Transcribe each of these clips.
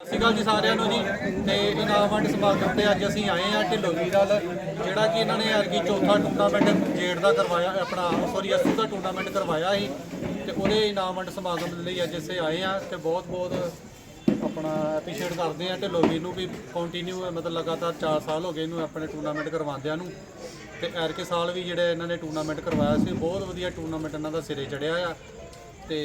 ਸਤਿ ਸ਼੍ਰੀ ਅਕਾਲ ਜੀ ਸਾਰਿਆਂ ਨੂੰ ਜੀ। ਤੇ ਇਨਾਮ ਵੰਡ ਸਮਾਗਮ ਤੇ ਅੱਜ ਅਸੀਂ ਆਏ ਆ ਢਿੱਲੋਂ ਵੀਰ ਜਿਹੜਾ ਕਿ ਇਹਨਾਂ ਨੇ ਐਰਗੀ ਚੌਥਾ ਟੂਰਨਾਮੈਂਟ ਜੇੜ ਦਾ ਕਰਵਾਇਆ, ਆਪਣਾ ਸੌਰੀ ਅਸੂ ਦਾ ਟੂਰਨਾਮੈਂਟ ਕਰਵਾਇਆ ਸੀ। ਤੇ ਉਹਦੇ ਇਨਾਮ ਵੰਡ ਸਮਾਗਮ ਦੇ ਲਈ ਅੱਜ ਅਸੀਂ ਆਏ ਆ ਤੇ ਬਹੁਤ ਬਹੁਤ ਆਪਣਾ ਐਪਰੀਸ਼ੀਏਟ ਕਰਦੇ ਆ ਢਿੱਲੋਂ ਵੀਰ ਨੂੰ ਵੀ ਕੰਟੀਨਿਊ ਮਤਲਬ ਲਗਾਤਾਰ 4 ਸਾਲ ਹੋ ਗਏ ਇਹਨੂੰ ਆਪਣੇ ਟੂਰਨਾਮੈਂਟ ਕਰਵਾਉਂਦਿਆਂ ਨੂੰ। ਤੇ ਐਰਕੇ ਸਾਲ ਵੀ ਜਿਹੜਾ ਇਹਨਾਂ ਨੇ ਟੂਰਨਾਮੈਂਟ ਕਰਵਾਇਆ ਸੀ, ਬਹੁਤ ਵਧੀਆ ਟੂਰਨਾਮੈਂਟ ਇਹਨਾਂ ਦਾ ਸਿਰੇ ਚੜਿਆ ਆ। ਤੇ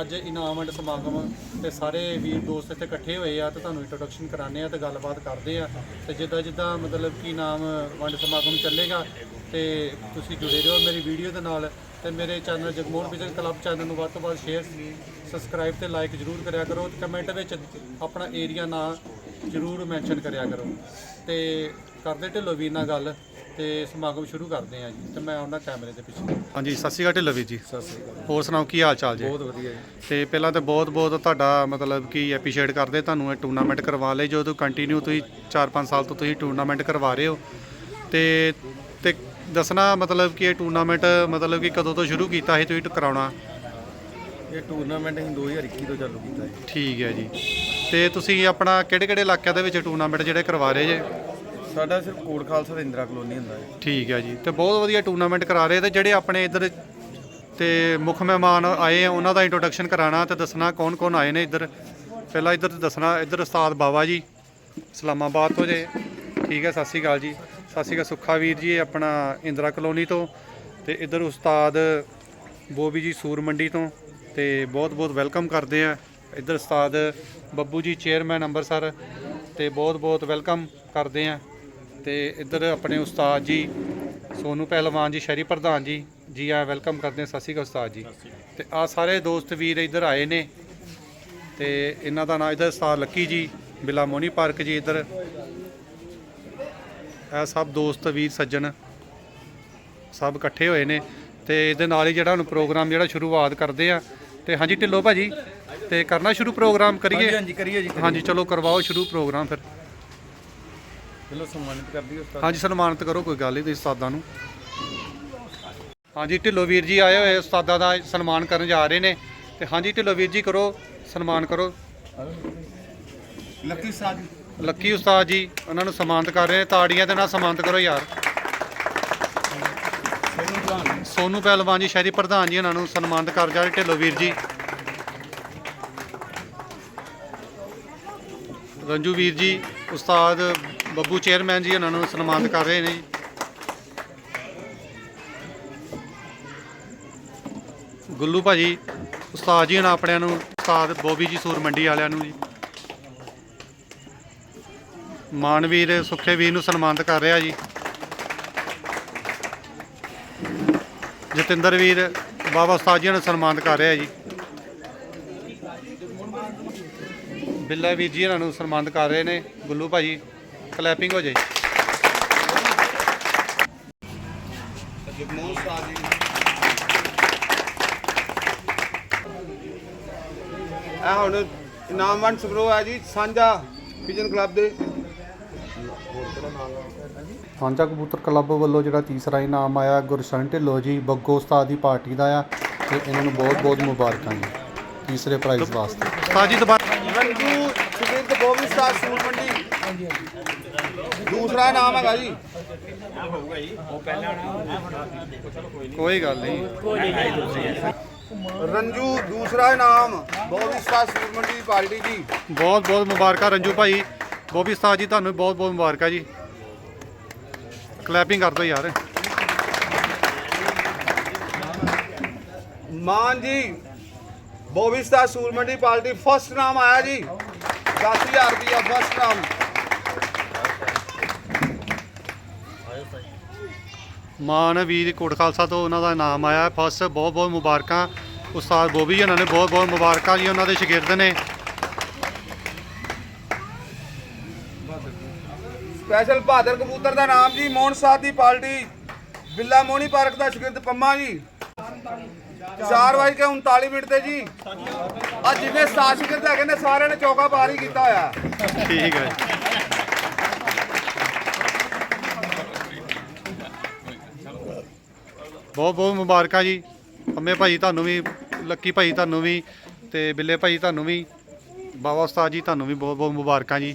ਅੱਜ ਇਨਾਮ ਵੰਡ ਸਮਾਗਮ ਤੇ ਸਾਰੇ ਵੀਰ ਦੋਸਤ ਇੱਥੇ ਇਕੱਠੇ ਹੋਏ ਆ ਤੇ ਤੁਹਾਨੂੰ ਇੰਟਰੋਡਕਸ਼ਨ ਕਰਾਣੇ ਆ ਤੇ ਗੱਲਬਾਤ ਕਰਦੇ ਆ। ਤੇ ਜਿੱਦਾਂ ਜਿੱਦਾਂ ਮਤਲਬ ਕਿ ਇਨਾਮ ਵੰਡ ਸਮਾਗਮ ਚੱਲੇਗਾ ਤੇ ਤੁਸੀਂ ਜੁੜੇ ਰਹੋ ਮੇਰੀ ਵੀਡੀਓ ਦੇ ਨਾਲ ਤੇ ਮੇਰੇ channel Jagmohan vision club channel ਨੂੰ ਵੱਧ ਤੋਂ ਵੱਧ ਸ਼ੇਅਰ ਸਬਸਕ੍ਰਾਈਬ ਤੇ ਲਾਈਕ ਜਰੂਰ ਕਰਿਆ ਕਰੋ ਤੇ ਕਮੈਂਟ ਵਿੱਚ ਆਪਣਾ ਏਰੀਆ ਨਾਂ ਜਰੂਰ ਮੈਂਸ਼ਨ ਕਰਿਆ ਕਰੋ। ਤੇ ਕਰਦੇ ਢਿੱਲੋਂ ਵੀਰ ਨਾਲ ਗੱਲ। ਤੇ ਸਮਾਗਮ ਸ਼ੁਰੂ ਕਰਦੇ ਆ ਜੀ ਤੇ ਮੈਂ ਉਹਨਾਂ ਕੈਮਰੇ ਦੇ ਪਿੱਛੇ ਹਾਂਜੀ ਸਤਿ ਸ਼੍ਰੀ ਅਕਾਲ ਢਿੱਲੋਂ ਵੀਰ ਜੀ। ਸਤਿ ਸ੍ਰੀ ਅਕਾਲ। ਹੋਰ ਸੁਣਾਓ ਕੀ ਹਾਲ ਚਾਲ ਜੀ? ਬਹੁਤ ਵਧੀਆ ਜੀ। ਤੇ ਪਹਿਲਾਂ ਤਾਂ ਬਹੁਤ ਬਹੁਤ ਤੁਹਾਡਾ ਮਤਲਬ ਕਿ ਐਪਰੀਸ਼ੀਏਟ ਕਰਦੇ ਤੁਹਾਨੂੰ ਇਹ ਟੂਰਨਾਮੈਂਟ ਕਰਵਾ ਲਏ ਜੋ ਕੰਟੀਨਿਊ ਤੁਸੀਂ 4-5 ਸਾਲ ਤੋਂ ਤੁਸੀਂ ਟੂਰਨਾਮੈਂਟ ਕਰਵਾ ਰਹੇ ਹੋ। ਤੇ ਤੇ ਦੱਸਣਾ ਮਤਲਬ ਕਿ ਇਹ ਟੂਰਨਾਮੈਂਟ ਮਤਲਬ ਕਿ ਕਦੋਂ ਤੋਂ ਸ਼ੁਰੂ ਕੀਤਾ ਸੀ ਤੁਸੀਂ ਕਰਾਉਣਾ? ਇਹ ਟੂਰਨਾਮੈਂਟ ਅਸੀਂ 2021 ਤੋਂ ਚਾਲੂ ਕੀਤਾ ਹੈ ਠੀਕ ਹੈ ਜੀ। ਤੇ ਤੁਸੀਂ ਆਪਣਾ ਕਿਹੜੇ ਕਿਹੜੇ ਇਲਾਕਿਆਂ ਦੇ ਵਿੱਚ ਟੂਰਨਾਮੈਂਟ ਜਿਹੜੇ ਕਰਵਾ ਰਹੇ ਜੇ? ਸਾਡਾ ਸਿਰਫ ਕੋਟ ਖਾਲਸਾ ਤੇ ਇੰਦਰਾ ਕਲੋਨੀ ਹੁੰਦਾ ਹੈ। ਠੀਕ ਹੈ ਜੀ। ਤੇ ਬਹੁਤ ਵਧੀਆ ਟੂਰਨਾਮੈਂਟ ਕਰਾ ਰਹੇ ਤੇ ਜਿਹੜੇ ਆਪਣੇ ਇੱਧਰ ਤੇ ਮੁੱਖ ਮਹਿਮਾਨ ਆਏ ਆ, ਉਹਨਾਂ ਦਾ ਇੰਟਰੋਡਕਸ਼ਨ ਕਰਾਣਾ ਤੇ ਦੱਸਣਾ ਕੌਣ ਕੌਣ ਆਏ ਨੇ ਇੱਧਰ। ਪਹਿਲਾਂ ਇੱਧਰ ਦੱਸਣਾ, ਇੱਧਰ ਉਸਤਾਦ ਬਾਬਾ ਜੀ, ਇਸਲਾਮਾਬਾਦ ਤੋਂ ਜੇ। ਠੀਕ ਹੈ, ਸਤਿ ਸ਼੍ਰੀ ਅਕਾਲ ਜੀ। ਸਤਿ ਸ਼੍ਰੀ ਅਕਾਲ ਸੁੱਖਾ ਵੀਰ ਜੀ, ਆਪਣਾ ਇੰਦਰਾ ਕਲੋਨੀ ਤੋਂ। ਤੇ ਇੱਧਰ ਉਸਤਾਦ ਬੋਬੀ ਜੀ ਸੂਰ ਮੰਡੀ ਤੋਂ। ਤੇ ਬਹੁਤ ਬਹੁਤ ਵੈਲਕਮ ਕਰਦੇ ਆ। ਇੱਧਰ ਉਸਤਾਦ ਬੱਬੂ ਜੀ ਚੇਅਰਮੈਨ ਅੰਮ੍ਰਿਤਸਰ ਤੇ ਬਹੁਤ ਬਹੁਤ ਵੈਲਕਮ ਕਰਦੇ ਆ। ਤੇ ਇੱਧਰ ਆਪਣੇ ਉਸਤਾਦ ਜੀ ਸੋਨੂ ਪਹਿਲਵਾਨ ਜੀ ਸ਼ਹਿਰੀ ਪ੍ਰਧਾਨ ਜੀ ਜੀ ਆ ਵੈਲਕਮ ਕਰਦੇ ਹਾਂ। ਸਤਿ ਸ਼੍ਰੀ ਅਕਾਲ ਉਸਤਾਦ ਜੀ। ਤੇ ਆ ਸਾਰੇ ਦੋਸਤ ਵੀਰ ਇੱਧਰ ਆਏ ਨੇ। ਤੇ ਇਹਨਾਂ ਦਾ ਨਾਮ ਇੱਧਰ ਉਸਤਾਦ ਲੱਕੀ ਜੀ ਬਿਲਾ ਮੋਨੀ ਪਾਰਕ ਜੀ ਇੱਧਰ। ਇਹ ਸਭ ਦੋਸਤ ਵੀਰ ਸੱਜਣ ਸਭ ਇਕੱਠੇ ਹੋਏ ਨੇ। ਤੇ ਇਹਦੇ ਨਾਲ ਹੀ ਜਿਹੜਾ ਹੁਣ ਪ੍ਰੋਗਰਾਮ ਜਿਹੜਾ ਸ਼ੁਰੂਆਤ ਕਰਦੇ ਆ। ਤੇ ਹਾਂਜੀ ਢਿੱਲੋਂ ਭਾਜੀ ਤੇ ਕਰਨਾ ਸ਼ੁਰੂ ਪ੍ਰੋਗਰਾਮ ਕਰੀਏ? ਹਾਂਜੀ ਕਰੀਏ ਜੀ ਹਾਂਜੀ ਚਲੋ ਕਰਵਾਓ ਸ਼ੁਰੂ ਪ੍ਰੋਗਰਾਮ ਫਿਰ। ਚਲੋ ਸਨਮਾਨਿਤ ਕਰ ਦਿਓ ਉਸਤਾਦ ਹਾਂਜੀ ਸਨਮਾਨਿਤ ਕਰੋ ਕੋਈ ਗੱਲ ਨਹੀਂ ਤੁਸੀਂ ਉਸਤਾਦਾਂ ਨੂੰ। ਹਾਂਜੀ ਢਿੱਲੋਂ ਵੀਰ ਜੀ ਆਏ ਹੋਏ ਉਸਤਾਦਾਂ ਦਾ ਸਨਮਾਨ ਕਰਨ ਜਾ ਰਹੇ ਨੇ। ਤੇ ਹਾਂਜੀ ਢਿੱਲੋਂ ਵੀਰ ਜੀ ਕਰੋ ਸਨਮਾਨ ਕਰੋ। ਲੱਕੀ ਸਾਜ ਲੱਕੀ ਉਸਤਾਦ ਜੀ ਉਹਨਾਂ ਨੂੰ ਸਨਮਾਨਿਤ ਕਰ ਰਹੇ ਨੇ। ਤਾੜੀਆਂ ਦੇ ਨਾਲ ਸਨਮਾਨਿਤ ਕਰੋ ਯਾਰ। ਸੋਨੂ ਪਹਿਲਵਾਨ ਜੀ ਸ਼ਹਿਰੀ ਪ੍ਰਧਾਨ ਜੀ ਉਹਨਾਂ ਨੂੰ ਸਨਮਾਨਿਤ ਕਰ ਜਾ ਰਹੇ ਢਿੱਲੋਂ ਵੀਰ ਜੀ। ਰੰਜੂ ਵੀਰ ਜੀ ਉਸਤਾਦ ਬੱਬੂ ਚੇਅਰਮੈਨ ਜੀ ਉਹਨਾਂ ਨੂੰ ਸਨਮਾਨਿਤ ਕਰ ਰਹੇ ਨੇ ਜੀ। ਗੁੱਲੂ ਭਾਜੀ, ਉਸਤਾਦ ਜੀ ਉਹਨਾਂ ਆਪਣਿਆਂ ਨੂੰ, ਉਸਤਾਦ ਬੋਬੀ ਜੀ ਸੂਰ ਮੰਡੀ ਵਾਲਿਆਂ ਨੂੰ ਜੀ। ਮਾਨਵੀਰ ਸੁੱਖੇ ਵੀਰ ਨੂੰ ਸਨਮਾਨਿਤ ਕਰ ਰਿਹਾ ਜੀ। ਜਤਿੰਦਰ ਵੀਰ, ਬਾਬਾ ਉਸਤਾਦ ਜੀ ਨੂੰ ਸਨਮਾਨਿਤ ਕਰ ਰਿਹਾ ਜੀ। ਬਿੱਲਾ ਵੀਰ ਜੀ ਇਹਨਾਂ ਨੂੰ ਸਨਮਾਨਿਤ ਕਰ ਰਹੇ ਨੇ, ਗੁੱਲੂ ਭਾਜੀ। ਕਲੈਪਿੰਗ ਹੋ ਜਾਏ। ਜਗਮੋਹਨ ਸਾਜ ਜੀ ਇਹ ਹੁਣ ਇਨਾਮਵੰਡ ਸਮਾਰੋਹ ਹੈ ਜੀ ਸਾਂਝਾ ਵਿਜਨ ਕਲੱਬ ਦੇ। ਸਾਂਝਾ ਕਬੂਤਰ ਕਲੱਬ ਵੱਲੋਂ ਜਿਹੜਾ ਤੀਸਰਾ ਇਨਾਮ ਆਇਆ ਗੁਰਸ਼ਨ ਢਿੱਲੋਂ ਜੀ ਬੱਗੋ ਉਸਤਾਦ ਦੀ ਪਾਰਟੀ ਦਾ ਆ ਤੇ ਇਹਨਾਂ ਨੂੰ ਬਹੁਤ ਬਹੁਤ ਮੁਬਾਰਕਾਂ ਜੀ ਤੀਸਰੇ ਪ੍ਰਾਈਜ਼ ਵਾਸਤੇ। ਉਸਤਾਦ ਜੀ ਦੁਬਾਰਾ ਰੰਜੂ ਸੁਖਿੰਦ ਗੋਬਿੰਦ ਸਟਾਰ ਸੂਰ ਮੰਡੀ। ਦੂਸਰਾ ਨਾਮ ਹੈਗਾ ਜੀ। ਕੋਈ ਗੱਲ ਨਹੀਂ। ਰੰਜੂ ਦੂਸਰਾ ਗੋਬਿੰਦ ਸਟਾਰ ਸੂਰ ਮੰਡੀ ਪਾਰਟੀ ਜੀ। ਬਹੁਤ ਬਹੁਤ ਮੁਬਾਰਕਾਂ ਰੰਜੂ ਭਾਈ। ਬੋਬੀ ਉਸਤਾਦ ਜੀ ਤੁਹਾਨੂੰ ਬਹੁਤ ਬਹੁਤ ਮੁਬਾਰਕਾਂ ਜੀ। ਕਲੈਪਿੰਗ ਕਰ ਦਿਓ ਯਾਰ। ਮਾਨ ਜੀ ਬੋਬੀ ਸੂਰ ਮੰਡੀ ਪਾਰਟੀ ਫਸਟ ਨਾਮ ਆਇਆ ਜੀ। 10000 ਰੁਪਇਆ ਫਸਟ ਨਾਮ। ਮਾਨ ਵੀਰ ਕੋਟ ਖਾਲਸਾ ਤੋਂ ਉਹਨਾਂ ਦਾ ਨਾਮ ਆਇਆ। ਫਸਟ ਬਹੁਤ ਬਹੁਤ ਮੁਬਾਰਕਾਂ। ਉਸਤਾਦ ਜੀ ਉਹਨਾਂ ਨੇ ਬਹੁਤ ਬਹੁਤ ਮੁਬਾਰਕਾਂ ਜੀ ਉਹਨਾਂ ਦੇ ਸ਼ਾਗਿਰਦ ਨੇ। ਸਪੈਸ਼ਲ ਬਹਾਦਰ ਕਬੂਤਰ ਦਾ ਨਾਮ ਜੀ ਮੋਹਨ ਸਾਹ ਦੀ ਪਾਰਟੀ। ਬਿੱਲਾ ਮੋਹਣੀ ਪਾਰਕ ਦਾ ਸ਼ਗਿਰਦ ਪੰਮਾ ਜੀ। 4 ਵਜੇ ਕੇ 39 ਮਿੰਟ ਤੇ ਜੀ। ਅੱਜ ਸਟਾਰ ਸ਼ਗਿਰਦ ਹੈਗੇ ਨੇ ਸਾਰਿਆਂ ਨੇ ਚੌਕਾ ਪਾਰ ਹੀ ਕੀਤਾ ਹੋਇਆ। ਠੀਕ ਹੈ। ਬਹੁਤ ਬਹੁਤ ਮੁਬਾਰਕਾਂ ਜੀ। ਅੰਮੇ ਭਾਈ ਤੁਹਾਨੂੰ ਵੀ ਲੱਕੀ ਭਾਈ ਤੁਹਾਨੂੰ ਵੀ ਤੇ ਬਿੱਲੇ ਭਾਈ ਤੁਹਾਨੂੰ ਵੀ ਬਾਬਾ ਉਸਤਾਦ ਜੀ ਤੁਹਾਨੂੰ ਵੀ ਬਹੁਤ ਬਹੁਤ ਮੁਬਾਰਕਾਂ ਜੀ।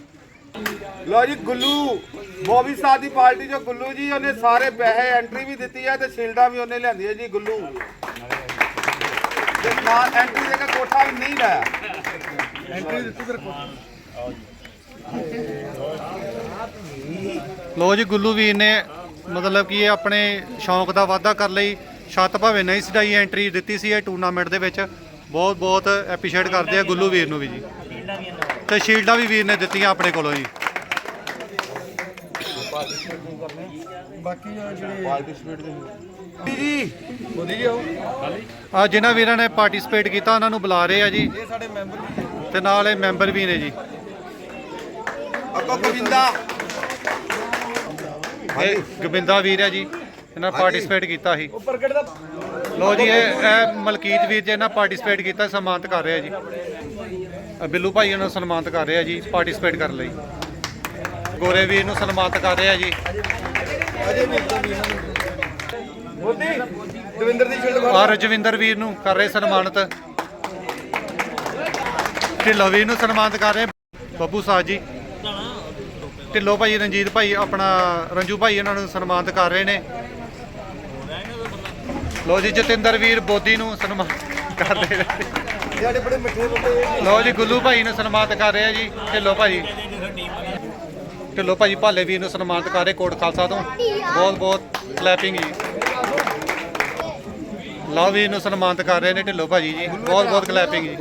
ਲੋ ਜੀ ਗੁੱਲੂ ਬੋਬੀ ਸਾਹਿਬ ਦੀ ਪਾਰਟੀ ਚੋਂ ਗੁੱਲੂ ਜੀ ਉਹਨੇ ਸਾਰੇ ਪੈਸੇ ਐਂਟਰੀ ਵੀ ਦਿੱਤੀ ਹੈ ਤੇ ਸ਼ੀਲਡਾਂ ਵੀ ਉਹਨੇ ਲਿਆਂਦੀ ਹੈ ਜੀ ਗੁੱਲੂ। ਤੇ ਨਾਲ ਐਂਟਰੀ ਦੇ ਕੇ ਕੋਠਾ ਵੀ ਨਹੀਂ ਲਾਇਆ। ਲੋ ਜੀ ਗੁੱਲੂ ਵੀਰ ਨੇ ਮਤਲਬ ਕਿ ਇਹ ਆਪਣੇ ਸ਼ੌਂਕ ਦਾ ਵਾਅਦਾ ਕਰ ਲਈ ਛੱਤ ਭਾਵੇਂ ਨਹੀਂ ਸਜਾਈ ਐਂਟਰੀ ਦਿੱਤੀ ਸੀ ਇਹ ਟੂਰਨਾਮੈਂਟ ਦੇ ਵਿੱਚ ਬਹੁਤ ਬਹੁਤ ਐਪਰੀਸ਼ੀਏਟ ਕਰਦੇ ਆ ਗੁੱਲੂ ਵੀਰ ਨੂੰ ਵੀ ਜੀ। ਤੇ ਸ਼ੀਲਡਾਂ ਵੀ ਵੀਰ ਨੇ ਦਿੱਤੀਆਂ ਆਪਣੇ ਕੋਲੋਂ ਜੀ। ਜੀ ਆ ਜਿਨ੍ਹਾਂ ਵੀਰਾਂ ਨੇ ਪਾਰਟਿਸਿਪੇਟ ਕੀਤਾ ਉਹਨਾਂ ਨੂੰ ਬੁਲਾ ਰਹੇ ਆ ਜੀ। ਇਹ ਸਾਡੇ ਮੈਂਬਰ ਤੇ ਨਾਲ ਇਹ ਮੈਂਬਰ ਵੀ ਨੇ ਜੀ। ਅੱਗੋਂ ਗੋਬਿੰਦਾ ਇਹ ਗੋਬਿੰਦਾ ਵੀਰ ਹੈ ਜੀ ਇਹਨਾਂ ਪਾਰਟਿਸਿਪੇਟ ਕੀਤਾ ਸੀ। ਉਹ ਪ੍ਰਗਟ ਦਾ? ਲੋ ਜੀ ਇਹ ਇਹ ਮਲਕੀਤ ਵੀਰ ਜੀ ਇਹਨਾਂ ਪਾਰਟਿਸਿਪੇਟ ਕੀਤਾ ਸਨਮਾਨਿਤ ਕਰ ਰਿਹਾ ਜੀ। ਬਿੱਲੂ ਭਾਈ ਨੂੰ ਸਨਮਾਨਿਤ ਕਰ ਰਿਹਾ ਜੀ ਪਾਰਟਿਸਿਪੇਟ ਕਰਨ ਲਈ। ਗੋਰੇ ਵੀਰ ਨੂੰ ਸਨਮਾਨਿਤ ਕਰ ਰਿਹਾ ਜੀ। ਮੋਦੀ ਦਵਿੰਦਰ ਦੀ ਸ਼ੀਲਡ ਆ ਰਜਵਿੰਦਰ ਵੀਰ ਨੂੰ ਕਰ ਰਹੇ ਸਨਮਾਨਿਤ। ਢਿੱਲੋਂ ਵੀਰ ਨੂੰ ਸਨਮਾਨਿਤ ਕਰ ਰਹੇ। ਬੱਬੂ ਸਾਹ ਜੀ। ਢਿੱਲੋਂ ਭਾਈ, ਰਣਜੀਤ ਭਾਈ, ਆਪਣਾ ਰੰਜੂ ਭਾਈ ਇਹਨਾਂ ਨੂੰ ਸਨਮਾਨਿਤ ਕਰ ਰਹੇ ਨੇ। ਲੋ ਜੀ, ਜਤਿੰਦਰ ਵੀਰ ਬੋਦੀ ਨੂੰ ਸਨਮਾਨਿਤ ਕਰ ਰਹੇ ਨੇ। ਸਾਡੇ ਬੜੇ ਮਿੱਠੇ ਬੰਦੇ ਲੋ ਜੀ, ਗੁੱਲੂ ਭਾਈ ਨੂੰ ਸਨਮਾਨਿਤ ਕਰ ਰਹੇ ਆ ਜੀ, ਢਿੱਲੋਂ ਭਾਈ। ਢਿੱਲੋਂ ਭਾਈ ਭਾਲੇ ਵੀਰ ਨੂੰ ਸਨਮਾਨਿਤ ਕਰ ਰਹੇ ਕੋਟ ਖਾਲਸਾ ਤੋਂ। ਬਹੁਤ ਬਹੁਤ ਕਲੈਪਿੰਗ ਜੀ। ਲਓ ਵੀਰ ਨੂੰ ਸਨਮਾਨਿਤ ਕਰ ਰਹੇ ਨੇ ਢਿੱਲੋਂ ਭਾਜੀ ਜੀ, ਬਹੁਤ ਬਹੁਤ ਕਲੈਪਿੰਗ ਜੀ।